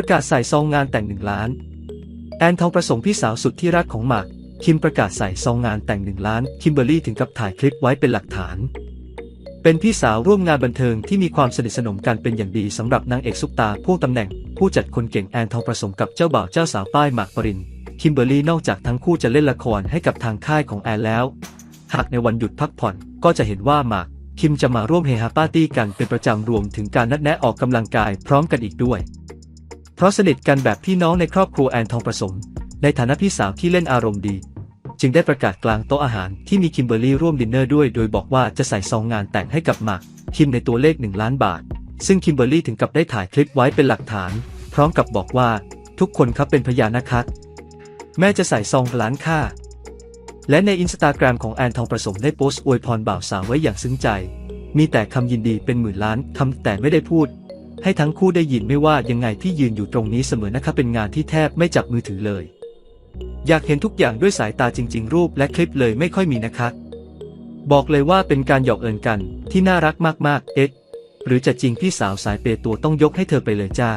ประกาศใส่ซองงานแต่งหนึ่งล้าน แอนทองประสงค์พี่สาวสุดที่รักของหมาก คิมประกาศใส่ซองงานแต่งหนึ่งล้าน คิมเบอร์รี่ถึงกับถ่ายคลิปไว้เป็นหลักฐาน เป็นพี่สาวร่วมงานบันเทิงที่มีความสนิทสนมกันเป็นอย่างดีสำหรับนางเอกซุปตาพ่วงตำแหน่ง ผู้จัดคนเก่งแอนทองประสงค์กับเจ้าบ่าวเจ้าสาวป้ายหมากปรินคิมเบอร์รี่นอกจากทั้งคู่จะเล่นละครให้กับทางค่ายของแอนแล้ว หากในวันหยุดพักผ่อนก็จะเห็นว่าหมากคิมจะมาร่วมเฮฮาปาร์ตี้กันเป็นประจำรวมถึงการนัดแนะออกกำลังกายพร้อมกันอีกด้วย เพราะสนิทกันแบบพี่น้องในครอบครัวแอนทองประสม ในฐานะพี่สาวที่เล่นอารมณ์ดี จึงได้ประกาศกลางโต๊ะอาหารที่มีคิมเบอร์รี่ร่วมดินเนอร์ด้วย โดยบอกว่าจะใส่ซองงานแต่งให้กับหมากคิมในตัวเลข 1 ล้านบาท ซึ่งคิมเบอร์รี่ถึงกับได้ถ่ายคลิปไว้เป็นหลักฐาน พร้อมกับบอกว่าทุกคนครับเป็นพยานนะครับแม่จะใส่ซองล้านค่า และในอินสตาแกรมของแอนทองประสมได้โพสต์อวยพรบ่าวสาวไว้อย่างซึ้งใจ มีแต่คำยินดีเป็นหมื่นล้านคำแต่ไม่ได้พูด ให้ทั้งคู่ได้ยินไม่ว่ายังไงพี่ยืนอยู่ตรงนี้เสมอนะคะเป็นงานที่แทบไม่จับมือถือเลย อยากเห็นทุกอย่างด้วยสายตาจริง ๆ รูปและคลิปเลยไม่ค่อยมีนะคะ บอกเลยว่าเป็นการหยอกเอินกันที่น่ารักมากๆ เอ๊ะหรือจะจริงพี่สาวสายเปตัวต้องยกให้เธอไปเลยจ้า